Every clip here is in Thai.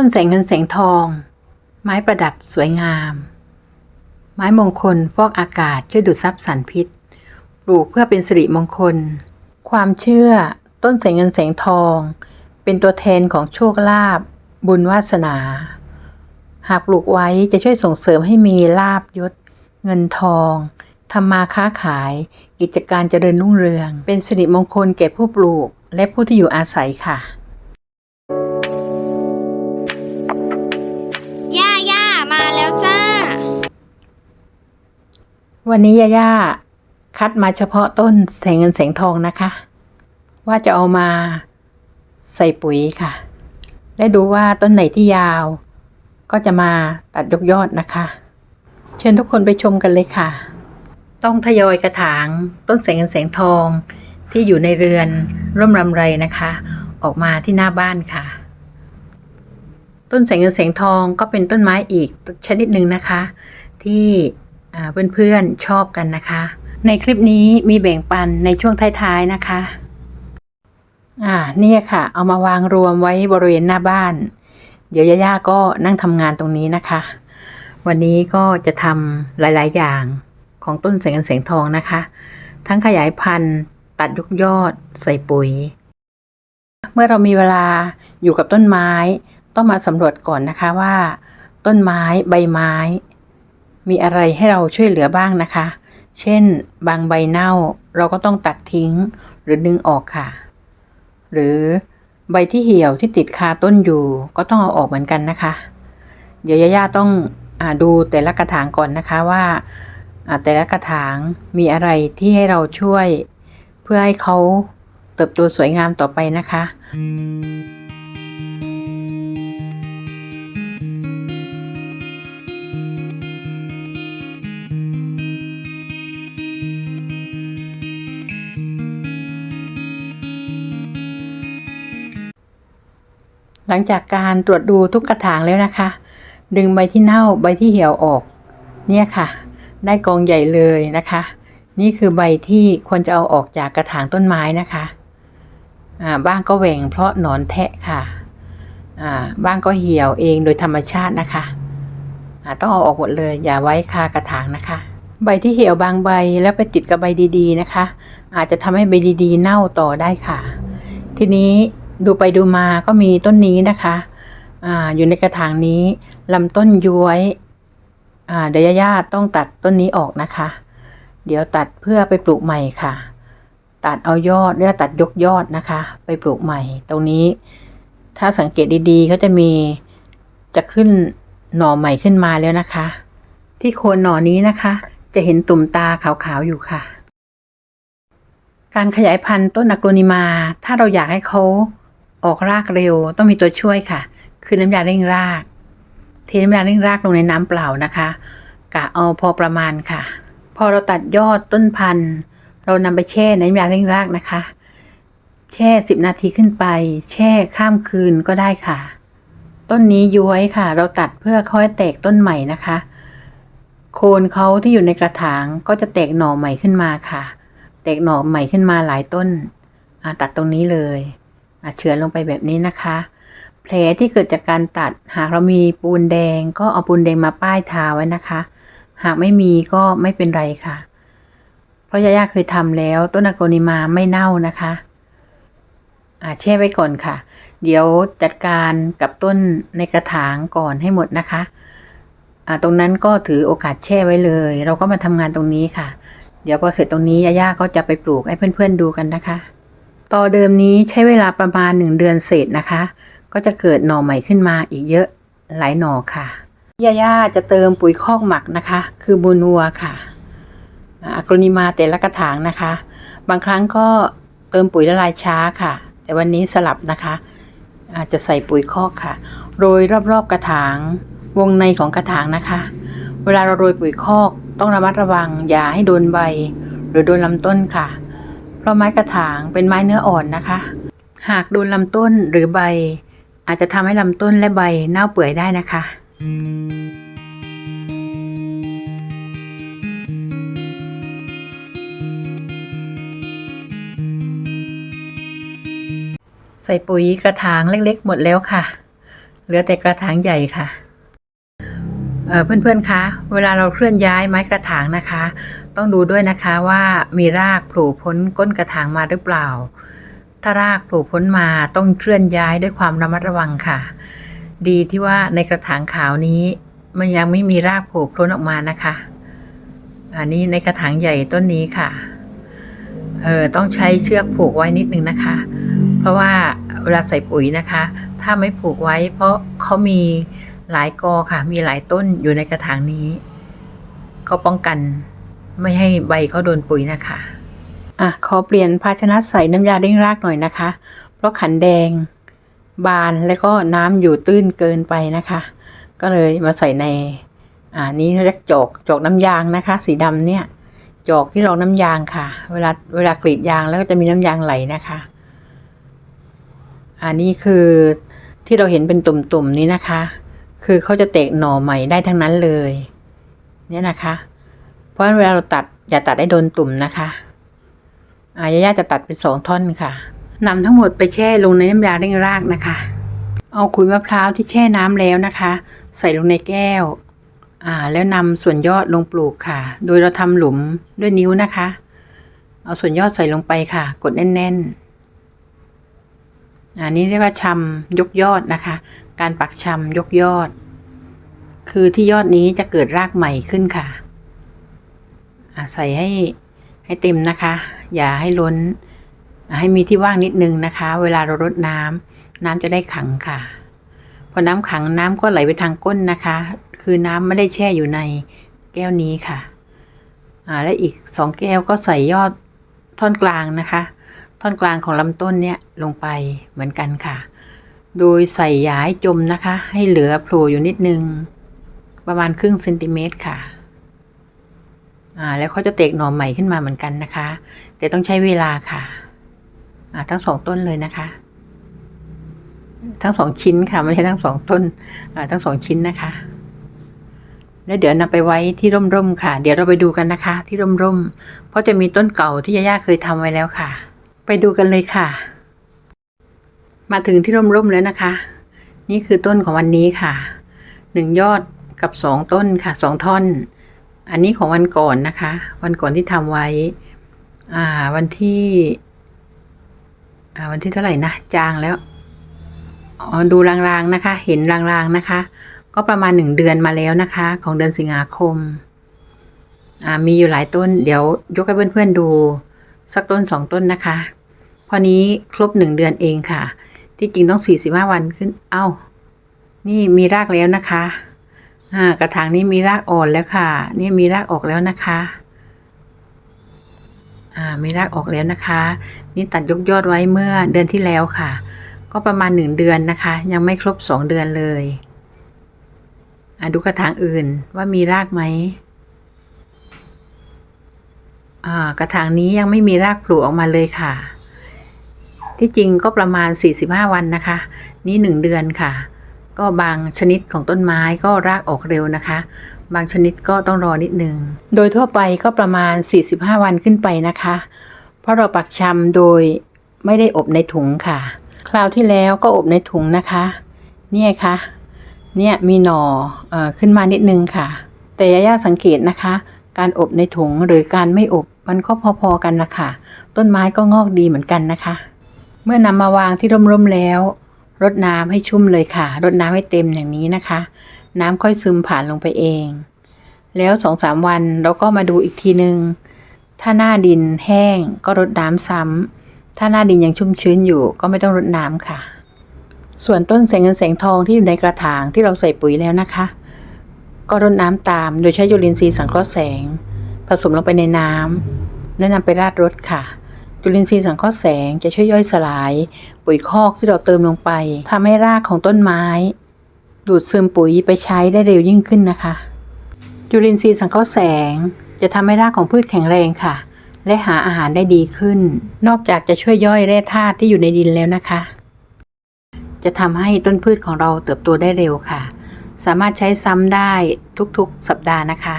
ต้นแสงเงินแสงทอง ไม้ประดับสวยงาม ไม้มงคลฟอกอากาศช่วยดูดซับสารพิษ ปลูกเพื่อเป็นสิริมงคล ความเชื่อ ต้นแสงเงินแสงทอง เป็นตัวแทนของโชคลาภบุญวาสนา หากปลูกไว้จะช่วยส่งเสริมให้มีลาบยศ เงินทองทำมาค้าขาย กิจการเจริญรุ่งเรือง เป็นสิริมงคลแก่ผู้ปลูกและผู้ที่อยู่อาศัยค่ะ วันนี้ย่าย่าคัดมาเฉพาะต้นแสงเงินแสงทองนะคะ ว่าจะเอามาใส่ปุ๋ยค่ะ และดูว่าต้นไหนที่ยาว ก็จะมาตัดยกยอดนะคะ เชิญทุกคนไปชมกันเลยค่ะ ต้องทยอยกระถางต้นแสงเงินแสงทองที่อยู่ในเรือนร่มรำไรนะคะ ออกมาที่หน้าบ้านค่ะ ต้นแสงเงินแสงทองก็เป็นต้นไม้อีกชนิดหนึ่งนะคะ ที่ เพื่อนๆชอบกันนะคะ ในคลิปนี้มีแบ่งปันในช่วงท้ายๆนะคะ อ่าเนี่ยค่ะ เอามาวางรวมไว้บริเวณหน้าบ้าน เดี๋ยวย่าๆก็นั่งทำงานตรงนี้นะคะ วันนี้ก็จะทำหลายๆอย่างของต้นแสงเงินแสงทองนะคะ ทั้งขยายพันธุ์ตัดยกยอดใส่ปุ๋ย เมื่อเรามีเวลาอยู่กับต้นไม้ ต้องมาสำรวจก่อนนะคะว่า ต้นไม้ใบไม้ มีอะไรให้เราช่วยเหลือบ้างนะคะ เช่น บางใบเน่าเราก็ต้องตัดทิ้งหรือดึงออกค่ะ หรือใบที่เหี่ยวที่ติดคาต้นอยู่ ก็ต้องเอาออกเหมือนกันนะคะ เดี๋ยวย่าๆต้องอดูแต่ละกระถางก่อนนะคะว่าอ่าแต่ละกระถางมีอะไรที่ให้เราช่วย เพื่อให้เขาเติบโตสวยงามต่อไปนะคะ หลังจากการตรวจดูทุกกระถางแล้วนะคะ ดึงใบที่เน่าใบที่เหี่ยวออก เนี่ยค่ะ ได้กองใหญ่เลยนะคะ นี่คือใบที่ควรจะเอาออกจากกระถางต้นไม้นะคะอ่าบ้างก็แหว่งเพราะหนอนแทะค่ะอ่าบ้างก็เหี่ยวเองโดยธรรมชาตินะคะต้องเอาออกหมดเลย อย่าไว้คากระถางนะคะ ใบที่เหี่ยวบางใบแล้วไปติดกับใบดีๆนะคะ อาจจะทำให้ใบดีๆ เน่าต่อได้ค่ะ ทีนี้ ดูไปดูมาก็มีต้นนี้นะคะออยู่ในกระถางนี้ลำต้นย้วยเดี๋ยวย่าต้องตัดต้นนี้ออกนะคะ เดี๋ยวตัดเพื่อไปปลูกใหม่ค่ะ ตัดเอายอดเรียกตัดยกยอดนะคะ ไปปลูกใหม่ ตรงนี้ ถ้าสังเกตดีๆเขาจะมีจะขึ้นหน่อใหม่ขึ้นมาแล้วนะคะ ที่โคนหน่อนี้นะคะ จะเห็นตุ่มตาขาวๆอยู่ค่ะ การขยายพันธุ์ต้นอะโกรนิมา ถ้าเราอยากให้เขา ออกรากเร็วต้องมีตัวช่วยค่ะ คือน้ำยาเร่งรากเทน้ำยาเร่งรากลงในน้ำเปล่านะคะกะเอาพอประมาณค่ะ พอเราตัดยอดต้นพันธุ์ เรานำไปแช่ในน้ำยาเร่งรากนะคะ แช่สิบนาทีขึ้นไป แช่ข้ามคืนก็ได้ค่ะ ต้นนี้ย้วยค่ะ เราตัดเพื่อค่อยแตกต้นใหม่นะคะ โคนเขาที่อยู่ในกระถางก็จะแตกหน่อใหม่ขึ้นมาค่ะ แตกหน่อใหม่ขึ้นมาหลายต้นตัดตรงนี้เลย เฉือนลงไปแบบนี้นะคะ แผลที่เกิดจากการตัด หากเรามีปูนแดง ก็เอาปูนแดงมาป้ายทาไว้นะคะ หากไม่มีก็ไม่เป็นไรค่ะ เพราะย่าๆเคยทำแล้วต้นอะโกนิมาไม่เน่านะคะอาแช่ไว้ก่อนค่ะ เดี๋ยวจัดการกับต้นในกระถางก่อนให้หมดนะคะอ่าตรงนั้นก็ถือโอกาสแช่ไว้เลย เราก็มาทำงานตรงนี้ค่ะ เดี๋ยวพอเสร็จตรงนี้ย่าๆก็จะไปปลูกให้เพื่อนๆดูกันนะคะ ต่อเดิมนี้ใช้เวลาประมาณหนึ่งเดือนเศษนะคะ ก็จะเกิดหน่อใหม่ขึ้นมาอีกเยอะหลายหน่อค่ะย่าๆจะเติมปุ๋ยคอกหมักนะคะ คือมูลวัวค่ะอะกรนิมาแต่ละกระถางนะคะ บางครั้งก็เติมปุ๋ยละลายช้าค่ะ แต่วันนี้สลับนะคะ อาจจะใส่ปุ๋ยคอกค่ะ โรยรอบๆกระถางวงในของกระถางนะคะ เวลาเราโรยปุ๋ยคอกต้องระมัดระวังอย่าให้โดนใบ หรือโดนลำต้นค่ะ เพราะไม้กระถางเป็นไม้เนื้ออ่อนนะคะ หากโดนลำต้นหรือใบ อาจจะทำให้ลำต้นและใบเน่าเปื่อยได้นะคะ ใส่ปุ๋ยกระถางเล็กๆ หมดแล้วค่ะ เหลือแต่กระถางใหญ่ค่ะ เพื่อนๆ คะ เวลาเราเคลื่อนย้ายไม้กระถางนะคะ ต้องดูด้วยนะคะว่ามีรากโผล่พ้นก้นกระถางมาหรือเปล่า ถ้ารากโผล่พ้นมาต้องเคลื่อนย้ายด้วยความระมัดระวังค่ะ ดีที่ว่าในกระถางขาวนี้ มันยังไม่มีรากโผล่พ้นออกมานะคะ อันนี้ในกระถางใหญ่ต้นนี้ค่ะ เออต้องใช้เชือกผูกไว้นิดนึงนะคะ เพราะว่าเวลาใส่ปุ๋ยนะคะ ถ้าไม่ผูกไว้ เพราะเขามี หลายกอค่ะ มีหลายต้นอยู่ในกระถางนี้ ก็ป้องกันไม่ให้ใบเขาโดนปุ๋ยนะคะอะขอเปลี่ยนภาชนะใส่น้ำยาเร่งรากหน่อยนะคะ เพราะขันแดง บานแล้วก็น้ำอยู่ตื้นเกินไปนะคะ ก็เลยมาใส่ในอ่านี้เรียกจอกจอกน้ำยางนะคะ สีดำเนี่ยจอกที่รองน้ำยางค่ะ เวลาเวลากรีดยางแล้วก็จะมีน้ำยางไหลนะคะ อันนี้คือที่เราเห็นเป็นตุ่มๆนี้นะคะ คือเขาจะเตกหน่อใหม่ได้ทั้งนั้นเลย เนี่ยนะคะ เพราะเวลาเราตัดอย่าตัดให้โดนตุ่มนะคะอายาย่าจะตัดเป็นสองท่อนค่ะนำทั้งหมดไปแช่ลงในน้ำยาเร่งรากนะคะ เอาขุยมะพร้าวที่แช่น้ำแล้วนะคะ ใส่ลงในแก้ว อ่า แล้วนำส่วนยอดลงปลูกค่ะ โดยเราทำหลุมด้วยนิ้วนะคะ เอาส่วนยอดใส่ลงไปค่ะ กดแน่น ๆ อันนี้เรียกว่าชำยกยอดนะคะ การปักชำยกยอด คือที่ยอดนี้จะเกิดรากใหม่ขึ้นค่ะใส่ให้ให้เต็มนะคะ อย่าให้ล้น ให้มีที่ว่างนิดนึงนะคะ เวลาเรารดน้ำน้ำจะได้ขังค่ะ พอน้ำขังน้ำก็ไหลไปทางก้นนะคะ คือน้ำไม่ได้แช่อยู่ในแก้วนี้ค่ะ และอีกสองแก้วก็ใส่ยอดท่อนกลางนะคะ ท่อนกลางของลำต้นเนี่ยลงไปเหมือนกันค่ะ โดยใส่ย้าให้จมนะคะ ให้เหลือโผล่อยู่นิดนึง ประมาณครึ่งเซนติเมตรค่ะอ่าแล้วเขาจะเตกหน่อใหม่ขึ้นมาเหมือนกันนะคะ แต่ต้องใช้เวลาค่ะอ่าทั้งสองต้นเลยนะคะ ทั้งสองชิ้นค่ะไม่ใช่ทั้งสองต้นอ่าทั้งสองชิ้นนะคะ แล้วเดี๋ยวนำไปไว้ที่ร่มๆค่ะ เดี๋ยวเราไปดูกันนะคะ ที่ร่มๆเพราะจะมีต้นเก่าที่ย่าๆเคยทำไว้แล้วค่ะ ไปดูกันเลยค่ะ มาถึงที่ร่มๆแล้วนะคะ นี่คือต้นของวันนี้ค่ะหนึ่งยอดกับสองต้นค่ะสองท่อน อันนี้ของวันก่อนนะคะ วันก่อนที่ทำไว้ อ่า วันที่อ่าวันที่เท่าไหร่นะจางแล้วอ๋อดูรางๆนะคะ เห็นรางๆนะคะ ก็ประมาณหนึ่งเดือนมาแล้วนะคะ ของเดือนสิงหาคมอ่ามีอยู่หลายต้น เดี๋ยวยกให้เพื่อนๆดู สักต้นสองต้นนะคะ พอนี้ครบหนึ่งเดือนเองค่ะ ที่จริงต้องสี่สิบห้าวันขึ้น เอ้า นี่มีรากแล้วนะคะอ่ากระถางนี้มีรากอ่อนแล้วค่ะ นี่มีรากออกแล้วนะคะอ่ามีรากออกแล้วนะคะ นี่ตัดยกยอดไว้เมื่อเดือนที่แล้วค่ะ ก็ประมาณหนึ่งเดือนนะคะ ยังไม่ครบสองเดือนเลยอ่าดูกระถางอื่นว่ามีรากไหมอ่ากระถางนี้ยังไม่มีรากผล่ออกมาเลยค่ะ ที่จริงก็ประมาณ 45 วันนะคะ นี่หนึ่งเดือนค่ะ ก็บางชนิดของต้นไม้ก็รากออกเร็วนะคะ บางชนิดก็ต้องรอนิดนึง โดยทั่วไปก็ประมาณ 45 วันขึ้นไปนะคะ เพราะเราปักชำโดยไม่ได้อบในถุงค่ะ คราวที่แล้วก็อบในถุงนะคะ เนี่ยค่ะ เนี่ยมีหน่อเอ่อขึ้นมานิดนึงค่ะ แต่ย่าสังเกตนะคะ การอบในถุงหรือการไม่อบมันก็พอๆกันละค่ะต้นไม้ก็งอกดีเหมือนกันนะคะ เมื่อนำมาวางที่ร่มๆแล้วรดน้ำให้ชุ่มเลยค่ะรดน้ำให้เต็มอย่างนี้นะคะ น้ำค่อยซึมผ่านลงไปเอง แล้วสองสามวันเราก็มาดูอีกทีนึง ถ้าหน้าดินแห้งก็รดน้ำซ้ำถ้าหน้าดินยังชุ่มชื้นอยู่ก็ไม่ต้องรดน้ำค่ะ ส่วนต้นแสงเงินแสงทองที่อยู่ในกระถางที่เราใส่ปุ๋ยแล้วนะคะ ก็รดน้ำตามโดยใช้จุลินทรีย์สังเคราะห์แสง ผสมลงไปในน้ำแล้วนำไปราดรดค่ะ จุลินทรีย์สังเคราะห์แสงจะช่วยย่อยสลาย ปุ๋ยคอกที่เราเติมลงไปทำให้รากของต้นไม้ ดูดซึมปุ๋ยไปใช้ได้เร็วยิ่งขึ้นนะคะ จุลินทรีย์สังเคราะห์แสงจะทำให้รากของพืชแข็งแรงค่ะ และหาอาหารได้ดีขึ้น นอกจากจะช่วยย่อยแร่ธาตุที่อยู่ในดินแล้วนะคะ จะทำให้ต้นพืชของเราเติบโตได้เร็วค่ะ สามารถใช้ซ้ำได้ทุกๆสัปดาห์นะคะ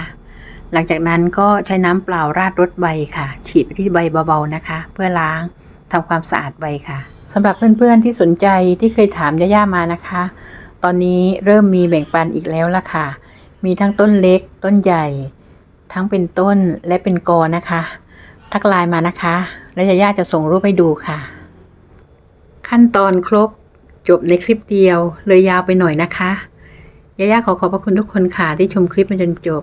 หลังจากนั้นก็ใช้น้ำเปล่าราดรดใบค่ะ ฉีดไปที่ใบเบาๆนะคะ เพื่อล้างทำความสะอาดใบค่ะสำหรับเพื่อนๆที่สนใจที่เคยถามย่าๆมานะคะ ตอนนี้เริ่มมีแบ่งปันอีกแล้วล่ะค่ะ มีทั้งต้นเล็กต้นใหญ่ ทั้งเป็นต้นและเป็นกอนะคะ ทักไลน์มานะคะ และยาย่าจะส่งรูปให้ดูค่ะ ขั้นตอนครบจบในคลิปเดียวเลยยาวไปหน่อยนะคะยาย่าขอขอบพระคุณทุกคนค่ะที่ชมคลิปมาจนจบ